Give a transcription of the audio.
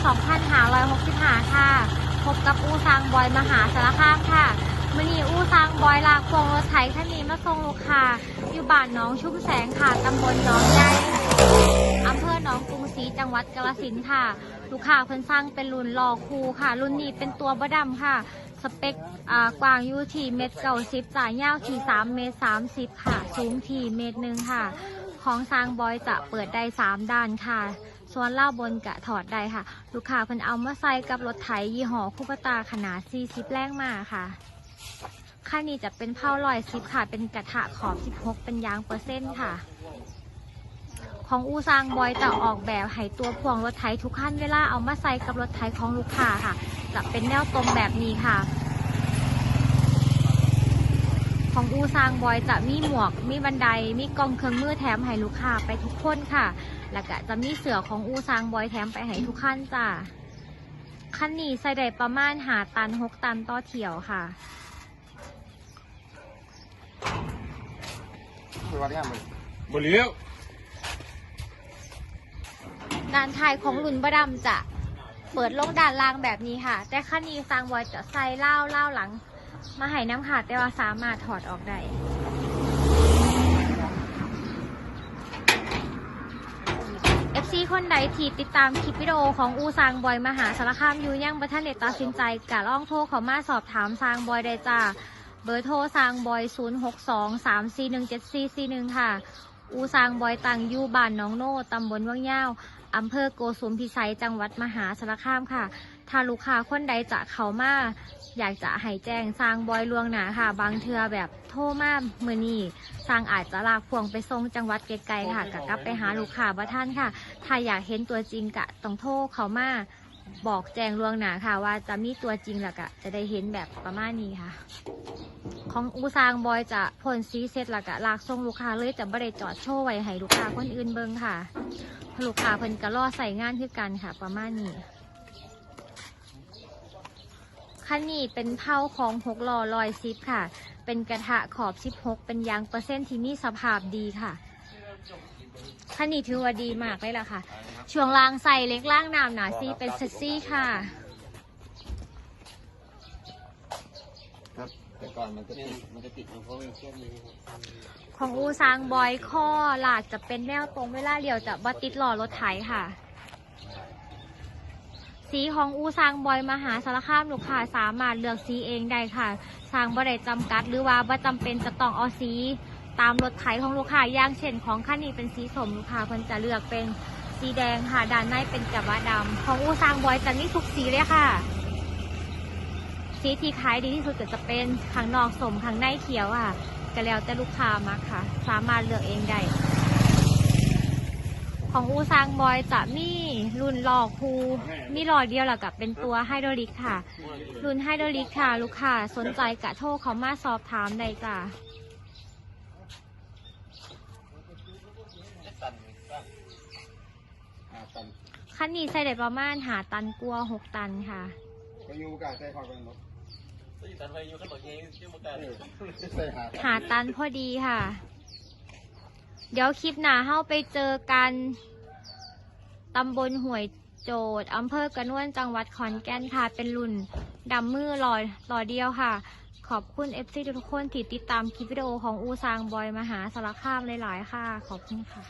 2565 ค่ะ พบกับอู้ซางบอยมหาสารคามค่ะมื่อนี้อู้ซางบอยลากพวงรถไถคันนี้มาส่งลูกค้าอยู่บ้านน้องชุ่มแสงค่ะตำบลน้องใหญ่อำเภอหนองกรุงศรีจังหวัดกาฬสินธุ์ค่ะ ลูกค้าเพิ่นสร้างเป็นรุ่นลอคูค่ะ รุ่นนี้เป็นตัวบดำค่ะ สเปคอ่ากว้างอยู่ที่เมตรเก้าสิบจ่ายยาวที่สามเมตรสามสิบค่ะ สูงที่เมตรหนึ่งค่ะ ของซางบอยจะเปิดได้สามด้านค่ะ ส่วนเล่าบนกะถอดได้ค่ะ ลูกค้าเพิ่นเอามาใส่กับรถไถยี่ห้อคูปตาขนาด 40 แรงมาค่ะค่านี้จะเป็นเผาลอยซิปค่ะ เป็นกระทะขอบ 16 เป็นยางเปอร์เซ็นต์ค่ะ ของอูซางบอยจะออกแบบให้ตัวพวงรถไถทุกขั้นเวลาเอามาใส่กับรถไถของลูกค้าค่ะ จะเป็นแนวตรงแบบนี้ค่ะ ของอูซางบอยจะมีหมวก มีบันได มีกล่องเครื่องมือแถมให้ลูกค้าไปทุกคนค่ะ แล้วก็จะมีเสือของอูซางบอยแถมไปให้ทุกขั้นจ้ะขั้นนี้ใส่ได้ประมาณหาตันหกตันต่อเที่ยวค่ะไปวัดงานเลยบเลี้ยวด้านท้ายของรุ่นบดำจะเปิดลงด้านล่างแบบนี้ค่ะ แต่ขั้นนี้ซางบอยจะใส่เล่าเล่าหลัง มาให้น้ำค่ะแต่ว่าสามารถถอดออกได้ FC คนใดที่ติดตามคลิปวิดีโอของอูซางบอยมหาสารคามอยู่ยังบัทันเดตัดสินใจกะล่องโทรขามาสอบถามซางบอยได้จ้าเบอร์โทรซางบอย 0 6 2 3 4 1 7 4 4 1 ค่ะ อูซางบอยตังยูบ้านหน้องโน่ตำบลว่างย่าว อำเภอโกสุมพิสัยจังหวัดมหาสารคามค่ะ ถ้าลูกค้าคนใดจะเข้ามาอยากจะให้แจ้งสร้างบอยลวงหนาค่ะ บางเทือแบบโทรมาเมื่อนี้สร้างอาจจะลากพวงไปส่งจังหวัดไกลๆค่ะกะกลับไปหาลูกค้าบ่ท่านค่ะ ถ้าอยากเห็นตัวจริงกะต้องโทรเขามาบอกแจ้งลวงหนาค่ะ ว่าจะมีตัวจริงแล้วกะจะได้เห็นแบบประมาณนี้ค่ะ ของอูซางบอยจะพ่นซีเสร็จแล้วกะลากส่งลูกค้าเลยจะไม่ได้จอดโชว์ไว้ให้ลูกค้าคนอื่นเบิ่งค่ะ ลูกค้าเพิ่นก็รอใส่งานคือกันค่ะ ประมาณนี้คันนี้เป็นเผาของหกล้อลอยซิปค่ะ เป็นกระทะขอบ16เป็นยางเปอร์เซ็นต์ที่มีสภาพดีค่ะคันนี้ถือว่าดีมากเลยล่ะค่ะ ช่วงล่างใส่เล็กล่างน้ำหนาซีเป็นเซซี่ค่ะ ครับ แต่ก่อนมันจะเนี่ยติดมันจะติดอยู่เพราะมันแค่นี้ครับของอูซางบอยข้อหลากจะเป็นแนวตรงเวลาเดียวจะบัติดหล่อรถไถค่ะ สีของอูซางบอยมหาสารคามลูกค้าสามารถเลือกสีเองได้ค่ะสร้างบ่ได้จำกัด หรือว่าบ่จำเป็นจะต้องเอาสีตามรถไถของลูกค้าอย่างเช่น ของคันนี้เป็นสีสมลูกค้าเพิ่นจะเลือกเป็นสีแดงค่ะด้านในเป็นกระบะดำของอูซางบอยจะมีทุกสีเลยค่ะ สีที่ขายดีที่สุดก็จะเป็นข้างนอกสมข้างในเขียวค่ะ ก็แล้วแต่ลูกค้ามาค่ะ สามารถเลือกเองได้ของอูซางบอยจะมีรุ่นหลอกคูมีหลอดเดียวแหละกับเป็นตัวไฮดรอลิกค่ะ รุ่นไฮดรอลิกค่ะ ลูกค้าสนใจกะโทรเขามาสอบถามได้จ้ะอ่าคันนี้ใส่ได้ประมาณหาตันกลัวหกตันค่ะไปอยู่กาใจความเป็นรถ หาตันพอดีค่ะ เดี๋ยวคลิปหน้าเฮาไปเจอกันตำบลห่วยโจดอำเภอกระนวนจังหวัดขอนแก่นค่ะ เป็นรุ่นดำมือลอยลอยเดียวค่ะ ขอบคุณ FC ทุกคนที่ติดตามคลิปวิดีโอของอูซางบอยมหาสารคามหลาย ๆ ค่ะ ขอบคุณค่ะ